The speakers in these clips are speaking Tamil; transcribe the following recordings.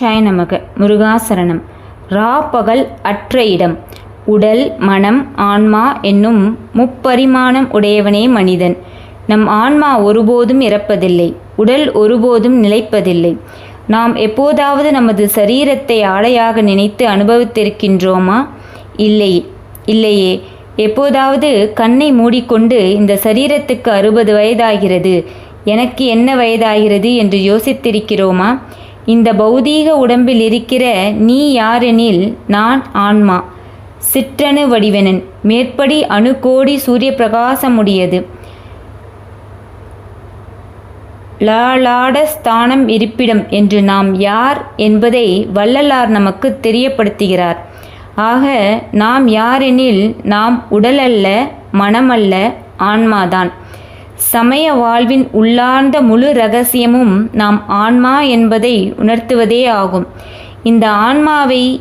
ஷாய நமக முருகாசரணம். ரா பகல் அற்ற இடம் உடல் மனம் ஆன்மா என்னும் முப்பரிமாணம் உடையவனே மனிதன். நம் ஆன்மா ஒருபோதும் இறப்பதில்லை. உடல் ஒருபோதும் நிலைப்பதில்லை. நாம் எப்போதாவது நமது சரீரத்தை ஆடையாக நினைத்து அனுபவித்திருக்கின்றோமா? இல்லை. இல்லையே. எப்போதாவது கண்ணை மூடிக்கொண்டு இந்த சரீரத்துக்கு அறுபது வயதாகிறது. எனக்கு என்ன வயதாகிறது என்று யோசித்திருக்கிறோமா? இந்த பௌதீக உடம்பில் இருக்கிற நீ யாரெனில் நான் ஆன்மா. சிற்றணு வடிவனன். மேற்படி அணுகோடி சூரிய பிரகாசமுடையது. லாலாடஸ்தானம் இருப்பிடம் என்று நாம் யார் என்பதை வள்ளலார் நமக்கு தெரியப்படுத்துகிறார். ஆக நாம் யாரெனில் நாம் உடல் அல்ல மனமல்ல ஆன்மாதான். சமய வாழ்வின் உள்ளார்ந்த முழு ரகசியமும் நாம் ஆன்மா என்பதை உணர்த்துவதே ஆகும். இந்த ஆன்மாவை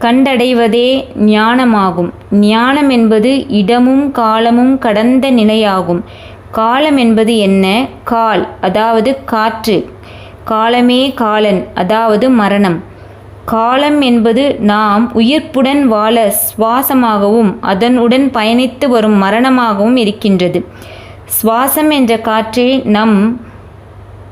கண்டடைவதே ஞானமாகும். ஞானம் என்பது இடமும் காலமும் கடந்த நிலையாகும். காலம் என்பது என்ன? கால் அதாவது காற்று. காலமே காலன் அதாவது மரணம். காலம் என்பது நாம் உயிர்ப்புடன் வாழ சுவாசமாகவும் அதனுடன் பயணித்து வரும் மரணமாகவும் இருக்கின்றது. சுவாசம் என்ற காற்றே நம்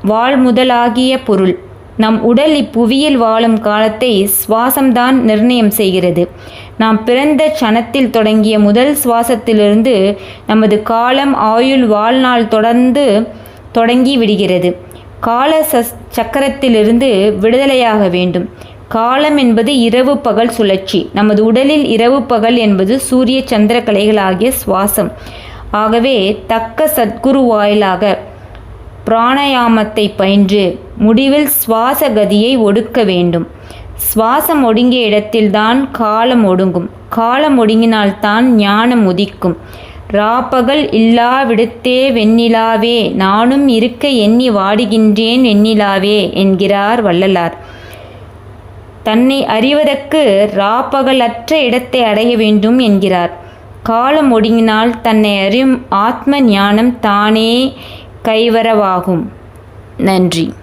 வாழ்முதலாகிய பொருள். நம் உடல் இப்புவியில் வாழும் காலத்தை சுவாசம்தான் நிர்ணயம் செய்கிறது. நாம் பிறந்த க்ஷணத்தில் தொடங்கிய முதல் சுவாசத்திலிருந்து நமது காலம் ஆயுள் வாழ்நாள் தொடர்ந்து தொடங்கி விடுகிறது. கால சஸ் சக்கரத்திலிருந்து விடுதலையாக வேண்டும். காலம் என்பது இரவு பகல் சுழற்சி. நமது உடலில் இரவு பகல் என்பது சூரிய சந்திர கலைகளாகிய சுவாசம். ஆகவே தக்க சத்குரு வாயிலாக பிராணாயாமத்தை பயின்று முடிவில் சுவாச கதியை ஒடுக்க வேண்டும். சுவாசம் ஒடுங்கிய இடத்தில்தான் காலம் ஒடுங்கும். காலம் ஒடுங்கினால்தான் ஞானம் உதிக்கும். ராப்பகல் இல்லாவிடத்தே வெண்ணிலாவே நானும் இருக்க எண்ணி வாடுகின்றேன் வெண்ணிலாவே என்கிறார் வள்ளலார். தன்னை அறிவதற்கு ராப்பகலற்ற இடத்தை அடைய வேண்டும் என்கிறார். காலம் ஒடுங்கினால் தன்னை அறியும் ஆத்ம ஞானம் தானே கைவரவாகும். நன்றி.